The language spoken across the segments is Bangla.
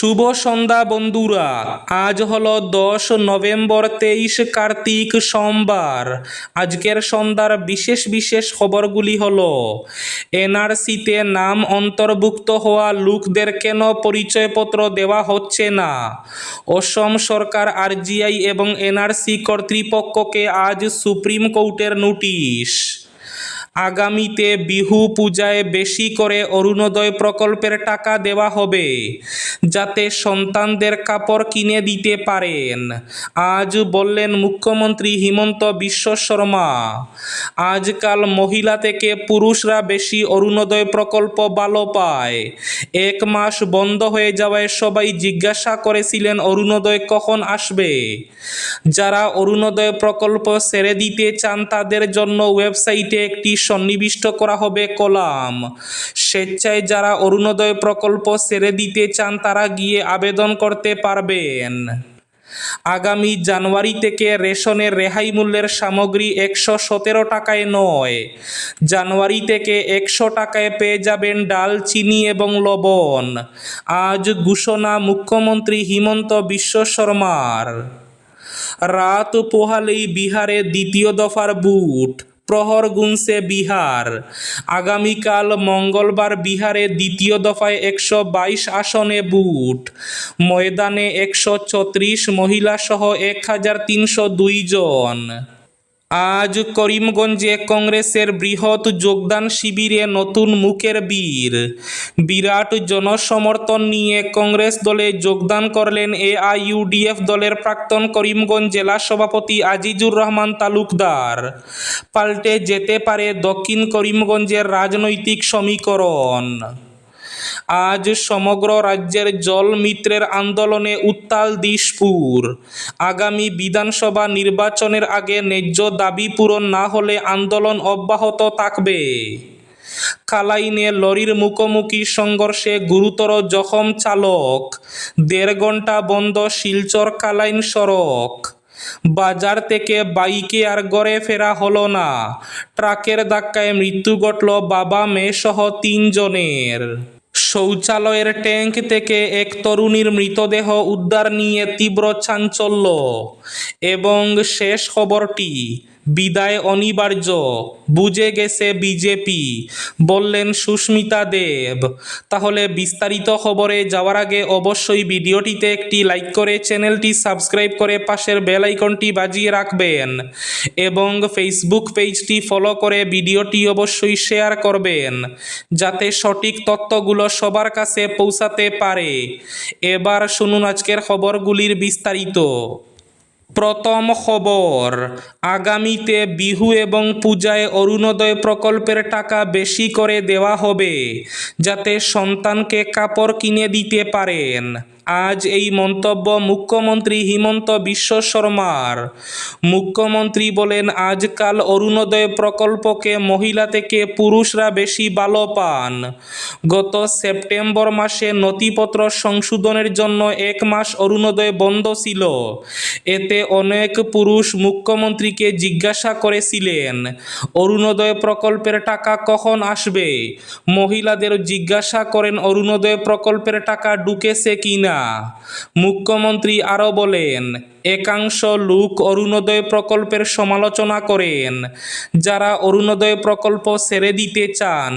শুভ সন্ধ্যা, বন্ধুরা। আজ হলো দশ নভেম্বর, তেইশ কার্তিক সোমবার। আজকের সন্ধ্যার বিশেষ বিশেষ খবরগুলি হল, এনআরসিতে নাম অন্তর্ভুক্ত হওয়া লোকদের কেন পরিচয়পত্র দেওয়া হচ্ছে না? অসম সরকার, আরজিআই এবং এনআরসি কর্তৃপক্ষকে আজ সুপ্রিম কোর্টের নোটিশ। আগামীতে বিহু পূজায় বেশি করে অরুণোদয় প্রকল্পের টাকা দেওয়া হবে। যাতে সন্তানদের কাপড় কিনে দিতে পারেন। আজ বললেন মুখ্যমন্ত্রী হিমন্ত বিশ্ব শর্মা। আজকাল মহিলা থেকে পুরুষরা বেশি অরুণোদয় প্রকল্প ভালো পায়। এক মাস বন্ধ হয়ে যাওয়ায় সবাই জিজ্ঞাসা করেছিলেন, অরুণোদয় কখন আসবে? যারা অরুণোদয় প্রকল্প ছেড়ে দিতে চান, তাদের জন্য ওয়েবসাইটে একটি সন্নিবিষ্ট করা হবে কলাম। স্বেচ্ছায় যারা অরুণোদয় প্রকল্প ছেড়ে দিতে চান তারা গিয়ে আবেদন করতে পারবেন। আগামী জানুয়ারি থেকে রেশনের রেহাই মূল্যের সামগ্রী একশো সতেরো টাকায় নয়। জানুয়ারি থেকে একশো টাকায় পেয়ে যাবেন ডাল, চিনি এবং লবণ। আজ ঘোষণা মুখ্যমন্ত্রী হিমন্ত বিশ্ব শর্মার। রাত পোহালেই বিহারে দ্বিতীয় দফার বুট। প্রহর গুনছে বিহার। আগামীকাল মঙ্গলবার বিহারে দ্বিতীয় দফায় একশো বাইশ আসনে বুট। ময়দানে একশো ছত্রিশ মহিলাসহ এক হাজার তিনশো দুই জন। আজ করিমগঞ্জে কংগ্রেসের বৃহৎ যোগদান শিবিরে নতুন মুখের বীর। বিরাট জনসমর্থন নিয়ে কংগ্রেস দলে যোগদান করলেন এআইইউডিএফ দলের প্রাক্তন করিমগঞ্জ জেলা সভাপতি আজিজুর রহমান তালুকদার। পাল্টে যেতে পারে দক্ষিণ করিমগঞ্জের রাজনৈতিক সমীকরণ। আজ সমগ্র রাজ্যের জল মিত্রের আন্দোলনে উত্তাল দিশপুর। আগামী বিধানসভা নির্বাচনের আগে ন্যায্য দাবি পূরণ না হলে আন্দোলন অব্যাহত থাকবে। কালাইনে লরির মুখোমুখি সংঘর্ষে গুরুতর জখম চালক। দেড় ঘণ্টা বন্ধ শিলচর কালাইন সড়ক। বাজার থেকে বাইকে আর গড়ে ফেরা হলো না। ট্রাকের ধাক্কায় মৃত্যু ঘটল বাবা, মেয়ে সহ তিনজনের। শৌচালয়ের ট্যাঙ্ক থেকে এক তরুণীর মৃতদেহ উদ্ধার নিয়ে তীব্র চাঞ্চল্য। এবং শেষ খবরটি বিদায় অনিবার্য। বুঝে গেছে বিজেপি। বললেন, সুস্মিতা দেব। তাহলে বিস্তারিত খবরে যাওয়ার আগে অবশ্যই ভিডিওটিতে একটি লাইক করে চ্যানেলটি সাবস্ক্রাইব করে পাশের বেল আইকনটি বাজিয়ে রাখবেন এবং ফেসবুক পেজটি ফলো করে ভিডিওটি অবশ্যই শেয়ার করবেন যাতে সঠিক তথ্যগুলো সবার কাছে পৌঁছাতে পারে। এবার শুনুন আজকের খবরগুলির বিস্তারিত। প্রথম খবর, আগামীতে বিহু এবং পূজায় অরুণোদয় প্রকল্পের টাকা বেশি করে দেওয়া হবে, যাতে সন্তানকে কাপড় কিনে দিতে পারেন। আজ এই মন্তব্য মুখ্যমন্ত্রী হিমন্ত বিশ্ব শর্মার। মুখ্যমন্ত্রী বলেন, আজকাল অরুণোদয় প্রকল্পকে মহিলা থেকে পুরুষরা বেশি ভালো পান গত সেপ্টেম্বর মাসে নথিপত্র সংশোধনের জন্য এক মাস অরুণোদয় বন্ধ ছিল। এতে অনেক পুরুষ মুখ্যমন্ত্রীকে জিজ্ঞাসা করেছিলেন, অরুণোদয় প্রকল্পের টাকা কখন আসবে? মহিলাদের জিজ্ঞাসা করেন, অরুণোদয় প্রকল্পের টাকা ঢুকেছে কিনা? মুখ্যমন্ত্রী আরও বলেন, একাংশ লোক অরুণোদয় প্রকল্পের সমালোচনা করেন। যারা অরুণোদয় প্রকল্প ছেড়ে দিতে চান,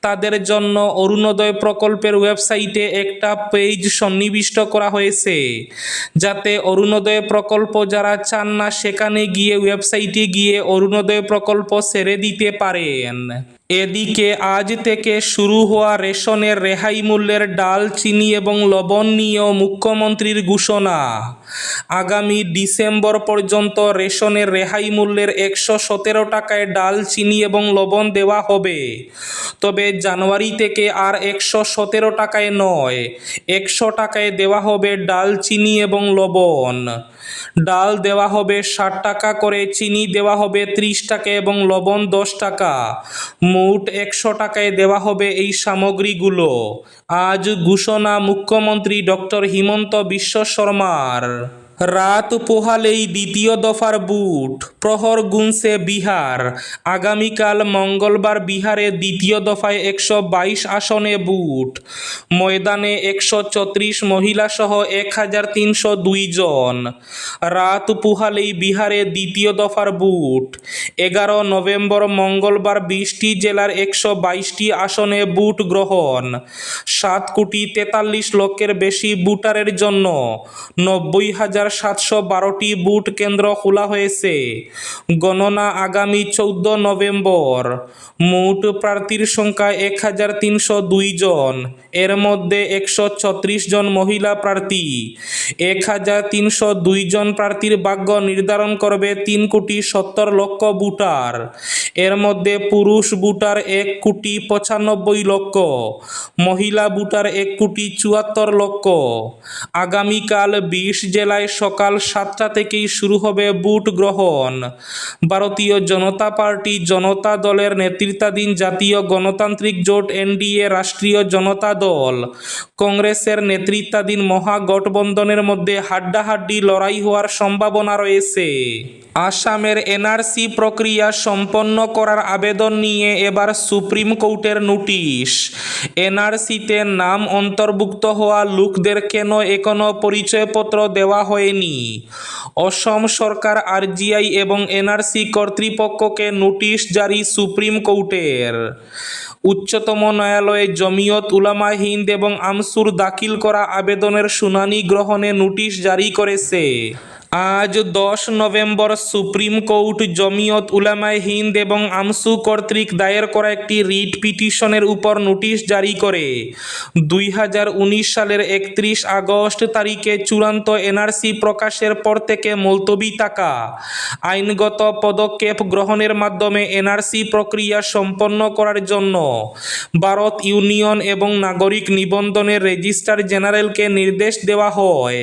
তাদের জন্য অরুণোদয় প্রকল্পের ওয়েবসাইটে একটা পেজ সন্নিবিষ্ট করা হয়েছে। যাতে অরুণোদয় প্রকল্প যারা চান না, সেখানে গিয়ে ওয়েবসাইটে গিয়ে অরুণোদয় প্রকল্প ছেড়ে দিতে পারেন। এদিকে আজ থেকে শুরু হওয়া রেশনের রেহাই মূল্যের ডাল, চিনি এবং লবণ নিয়েও মুখ্যমন্ত্রীর ঘোষণা। আগামী ডিসেম্বর পর্যন্ত রেশনের রেহাই মূল্যের একশো সতেরো টাকায় ডাল, চিনি এবং লবণ দেওয়া হবে। তবে জানুয়ারি থেকে আর একশো সতেরো টাকায় নয়, একশো টাকায় দেওয়া হবে ডাল, চিনি এবং লবণ। ডাল দেওয়া হবে ষাট টাকা করে, চিনি দেওয়া হবে ত্রিশ টাকা এবং লবণ দশ টাকা। মোট একশো টাকায় দেওয়া হবে এই সামগ্রীগুলো। আজ ঘোষণা মুখ্যমন্ত্রী ডক্টর হিমন্ত বিশ্ব শর্মার। রাত পোহালেই দ্বিতীয় দফার বুট, প্রহর গুনছে বিহার। আগামীকাল মঙ্গলবার বিহারে দ্বিতীয় দফায় একশো বাইশ আসনে বুট। ময়দানে একশো চৌত্রিশ মহিলা সহ এক হাজার তিনশো জন। রাত পুহালেই বিহারে দ্বিতীয় দফার বুট। এগারো নভেম্বর মঙ্গলবার বিশটি জেলার একশো বাইশটি আসনে বুট গ্রহণ। সাত কোটি তেতাল্লিশ লক্ষের বেশি বুটারের জন্য নব্বই হাজার সাতশো বারোটি বুট কেন্দ্র খোলা হয়েছে। গণনা আগামী চৌদ্দ নভেম্বর। মোট প্রার্থীর সংখ্যা এক হাজার তিনশো দুই জন। এর মধ্যে একশো ছত্রিশ জন মহিলা প্রার্থী। এক হাজার তিনশো দুই জন প্রার্থীর ভাগ্য নির্ধারণ করবে তিন কোটি সত্তর লক্ষ বুটার এর মধ্যে পুরুষ বুটার এক কোটি পঁচানব্বই লক্ষ, মহিলা বুটার এক কোটি চুয়াত্তর লক্ষ। আগামীকাল বিশ জেলায় সকাল সাতটা থেকেই শুরু হবে বুট গ্রহণ। ভারতীয় জনতা পার্টি জনতা দলের নেতৃত্বাধীন জাতীয় গণতান্ত্রিক জোট এনডিএ রাষ্ট্রীয় জনতা দল। কংগ্রেসের নেতৃত্বাধীন মহাগঠবন্ধনের মধ্যে হাড্ডাহাড্ডি লড়াই হওয়ার সম্ভাবনা রয়েছে। আসামের এনআরসি প্রক্রিয়া সম্পন্ন করার আবেদন নিয়ে এবার সুপ্রিম কোর্টের নোটিশ। এনআরসিতে নাম অন্তর্ভুক্ত হওয়া লোকদের কেন এখনও পরিচয়পত্র দেওয়া হয়নি। অসম সরকার, আরজিআই এবং এনআরসি কর্তৃপক্ষকে নোটিশ জারি সুপ্রিম কোর্টের। উচ্চতম ন্যায়ালয়ে জমিয়ত উলামা হিন্দ এবং আমসুর দাখিল করা আবেদনের শুনানি গ্রহণে নোটিশ জারি করেছে। আজ দশ নভেম্বর সুপ্রিম কোর্ট জমিয়ত উলামায়ে হিন্দ এবং আমসু কর্তৃক দায়ের করা একটি রিট পিটিশনের উপর নোটিশ জারি করে। দুই হাজার উনিশ সালের একত্রিশ আগস্ট তারিখে চূড়ান্ত এনআরসি প্রকাশের পর থেকে মুলতবি টাকা। আইনগত পদক্ষেপ গ্রহণের মাধ্যমে এনআরসি প্রক্রিয়া সম্পন্ন করার জন্য ভারত ইউনিয়ন এবং নাগরিক নিবন্ধনের রেজিস্ট্রার জেনারেলকে নির্দেশ দেওয়া হয়।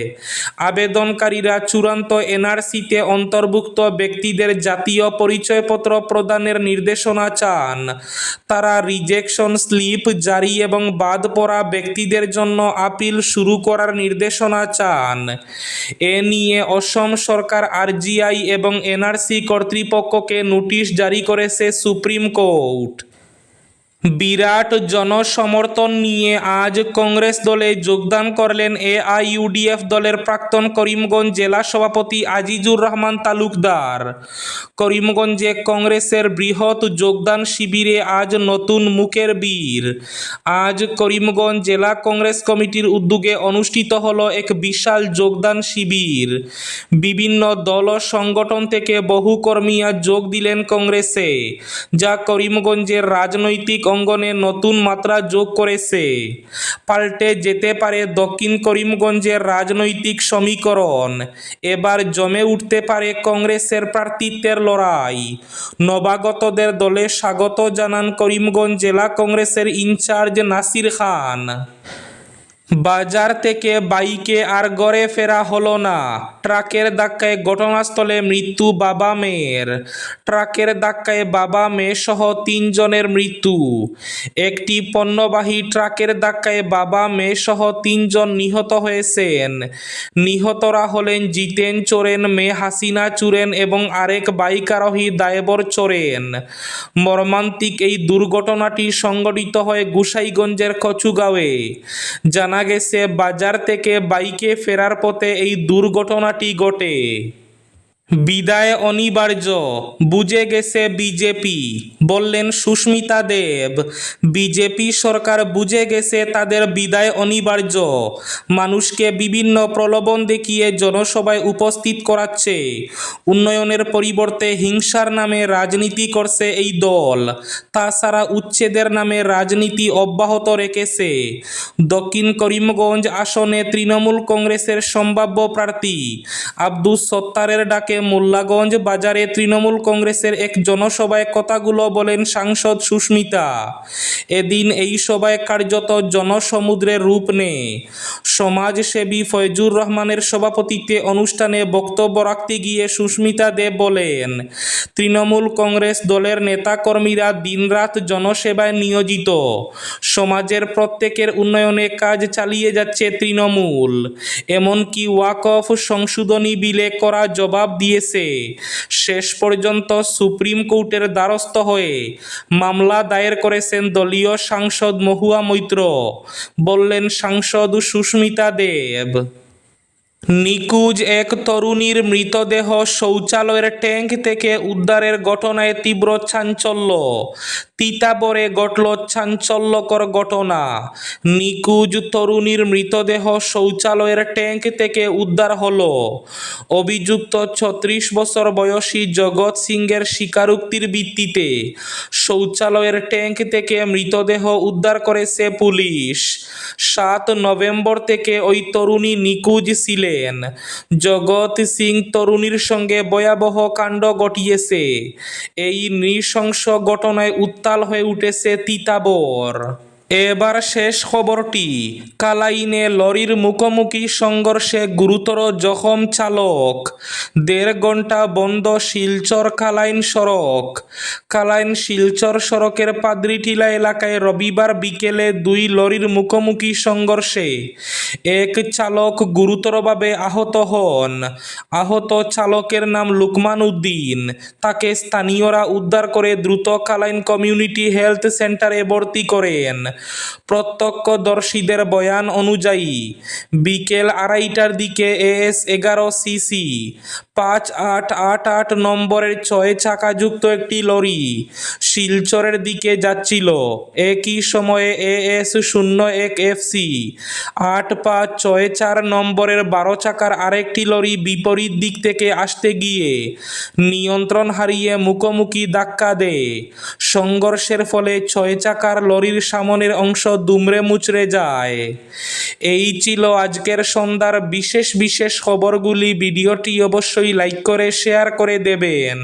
আবেদনকারীরা চূড়ান্ত এনআরসিতে অন্তর্ভুক্ত ব্যক্তিদের জাতীয় পরিচয়পত্র প্রদানের নির্দেশনা চান। তারা রিজেকশন স্লিপ জারি এবং বাদ পড়া ব্যক্তিদের জন্য আপিল শুরু করার নির্দেশনা চান। এ নিয়ে অসম সরকার আরজিআই এবং এনআরসি কর্তৃপক্ষকে নোটিশ জারি করেছে সুপ্রিম কোর্ট। বিরাট জনসমর্থন নিয়ে আজ কংগ্রেস দলে যোগদান করলেন এআইইউডিএফ দলের প্রাক্তন করিমগঞ্জ জেলা সভাপতি আজিজুর রহমান তালুকদার। করিমগঞ্জে কংগ্রেসের বৃহৎ যোগদান শিবিরে আজ নতুন মুখের বীর। আজ করিমগঞ্জ জেলা কংগ্রেস কমিটির উদ্যোগে অনুষ্ঠিত হল এক বিশাল যোগদান শিবির। বিভিন্ন দল সংগঠন থেকে বহু কর্মী আজ যোগ দিলেন কংগ্রেসে, যা করিমগঞ্জের রাজনৈতিক অঙ্গনে নতুন মাত্রা যোগ করেছে। পাল্টে যেতে পারে দক্ষিণ করিমগঞ্জের রাজনৈতিক সমীকরণ। এবার জমে উঠতে পারে কংগ্রেসের প্রার্থিত্বের লড়াই। নবাগতদের দলে স্বাগত জানান করিমগঞ্জ জেলা কংগ্রেসের ইনচার্জ নাসির খান। বাজার থেকে বাইকে আর গড়ে ফেরা হলো না। ট্রাকের ধাক্কায় ঘটনাস্থলে মৃত্যু বাবা মেয়ের। ট্রাকের ধাক্কায় বাবা মেয়ে সহ তিনজনের মৃত্যু। একটি পণ্যবাহী ট্রাকের ধাক্কায় বাবা মেয়ে সহ তিনজন নিহত হয়েছেন। নিহতরা হলেন জিতেন চোরেন মেয়ে হাসিনা চুরেন এবং আরেক বাইক আরোহী দায়বর চোরেন। মর্মান্তিক এই দুর্ঘটনাটি সংঘটিত হয় গুসাইগঞ্জের কচুগাঁওয়ে। জানা গেছে বাজার থেকে বাইকে ফেরার পথে এই দুর্ঘটনাটি ঘটে। বিদায় অনিবার্য, বুঝে গেছে বিজেপি। বললেন, সুস্মিতা দেব, বিজেপি সরকার বুঝে গেছে তাদের বিদায় অনিবার্য। মানুষকে বিভিন্ন প্রলোভন দেখিয়ে জনসভায় উপস্থিত করাচ্ছে। উন্নয়নের পরিবর্তে হিংসার নামে রাজনীতি করছে এই দল। তাছাড়া উচ্ছেদের নামে রাজনীতি অব্যাহত রেখেছে। দক্ষিণ করিমগঞ্জ আসনে তৃণমূল কংগ্রেসের সম্ভাব্য প্রার্থী আব্দুস সত্তারের ডাকে মোল্লাগঞ্জ বাজারে তৃণমূল কংগ্রেসের এক জনসভায় কথাগুলো বলেন সাংসদ সুস্মিতা। এদিন এই সভায় কার্যত জনসমুদ্রের রূপ নেয় সমাজসেবী ফয়জুর রহমানের সভাপতিত্বে অনুষ্ঠানে বক্তব্য রাখতে গিয়ে সুস্মিতা দেব বলেন, তৃণমূল কংগ্রেস দলের নেতাকর্মীরা দিনরাত জনসেবায় নিয়োজিত। সমাজের প্রত্যেকের উন্নয়নে কাজ চালিয়ে যাচ্ছে তৃণমূল। এমনকি ওয়াকফ সংশোধনী বিলে করা জবাব দিয়েছে। শেষ পর্যন্ত সুপ্রিম কোর্টের দ্বারস্থ হয়ে মামলা দায়ের করেছেন দলীয় সাংসদ মহুয়া মৈত্র। বললেন সাংসদ সুস্মিতা দেব। নিকুজ এক তরুণীর মৃতদেহ শৌচালয়ের ট্যাঙ্ক থেকে উদ্ধারের ঘটনায় তীব্র চাঞ্চল্য। তিতাবরে ঘটল চাঞ্চল্যকর ঘটনা। নিকুজ তরুণীর মৃতদেহ শৌচালয়ের ট্যাঙ্ক থেকে উদ্ধার হল। অভিযুক্ত ছত্রিশ বছর বয়সী জগৎ সিংয়ের স্বীকারোক্তির ভিত্তিতে শৌচালয়ের ট্যাঙ্ক থেকে মৃতদেহ উদ্ধার করেছে পুলিশ। সাত নভেম্বর থেকে ওই তরুণী নিকুজ ছিলেন। জগৎ সিং তরুণীর সঙ্গে ভয়াবহ কাণ্ড ঘটিয়েছে। এই নৃশংস ঘটনায় উত্তাল হয়ে উঠেছে তিতাবর। এবার শেষ খবরটি। কালাইনে লরির মুখোমুখি সংঘর্ষে গুরুতর জখম চালক। দেড় ঘণ্টা বন্ধ শিলচর কালাইন সড়ক। কালাইন শিলচর সড়কের পাদ্রিটিলা এলাকায় রবিবার বিকেলে দুই লরির মুখোমুখি সংঘর্ষে এক চালক গুরুতরভাবে আহত হন। আহত চালকের নাম লুকমান উদ্দিন। তাকে স্থানীয়রা উদ্ধার করে দ্রুত কালাইন কমিউনিটি হেলথ সেন্টারে ভর্তি করেন। প্রত্যক্ষদর্শীদের বয়ান অনুযায়ী বিকেল আড়াইটার দিকে এএস এগারো সিসি পাঁচ আট আট আট নম্বরের ছয় চাকাযুক্ত একটি লরি শিলচরের দিকে যাচ্ছিল। একই সময়ে এএস শূন্য এক এফ সি আট পাঁচ ছয় চার নম্বরের বারো চাকার আরেকটি লরি বিপরীত দিক থেকে আসতে গিয়ে নিয়ন্ত্রণ হারিয়ে মুখোমুখি ধাক্কা দেয়। সংঘর্ষের ফলে ছয় চাকার লরির সামনের অংশ দুমড়ে মুচড়ে যায়। এই ছিল আজকের সন্ধ্যার বিশেষ বিশেষ খবরগুলি। ভিডিওটি অবশ্যই লাইক করে শেয়ার করে দেবেন।